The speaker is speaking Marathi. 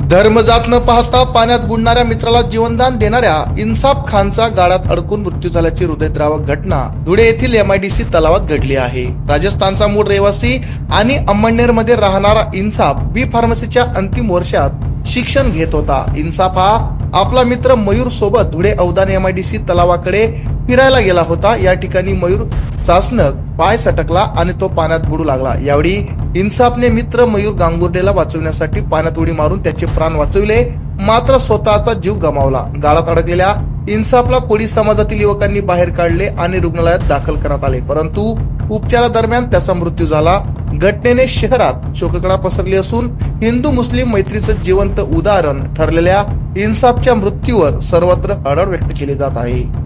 धर्मजात न पाहता पाण्यात बुडणाऱ्या मित्राला जीवनदान देणाऱ्या इन्साफ खानचा गाळात अडकून मृत्यू झाल्याची हृदयद्रावक घटना धुळे येथील एमआयडीसी तलावात घडली आहे. राजस्थानचा मूळ रहिवासी आणि अंमळनेरमध्ये राहणारा इन्साफ बी फार्मसीच्या अंतिम वर्षात शिक्षण घेत होता. इन्साफ हा आपला मित्र मयूर सोबत धुळे अवदान एमआयडीसी तलावाकडे फिरायला गेला होता. या ठिकाणी मयूर सासनक पाय सटकला आणि तो पाण्यात बुडू लागला. यावेळी इन्साफने मित्र मयूर गांगुर्डेला वाचवण्यासाठी पाण्यात उडी मारून त्याचे प्राण वाचविले. मात्र स्वतःचा जीव गमावला. गाळात अडकलेल्या इन्साफला कोळी समाजातील युवकांनी बाहेर काढले आणि रुग्णालयात दाखल करण्यात आले. परंतु उपचारादरम्यान त्याचा मृत्यू झाला. घटनेने शहरात शोककडा पसरली असून हिंदू मुस्लिम मैत्रीचं जिवंत उदाहरण ठरलेल्या इन्साफच्या मृत्यूवर सर्वत्र हळहळ व्यक्त केली जात आहे.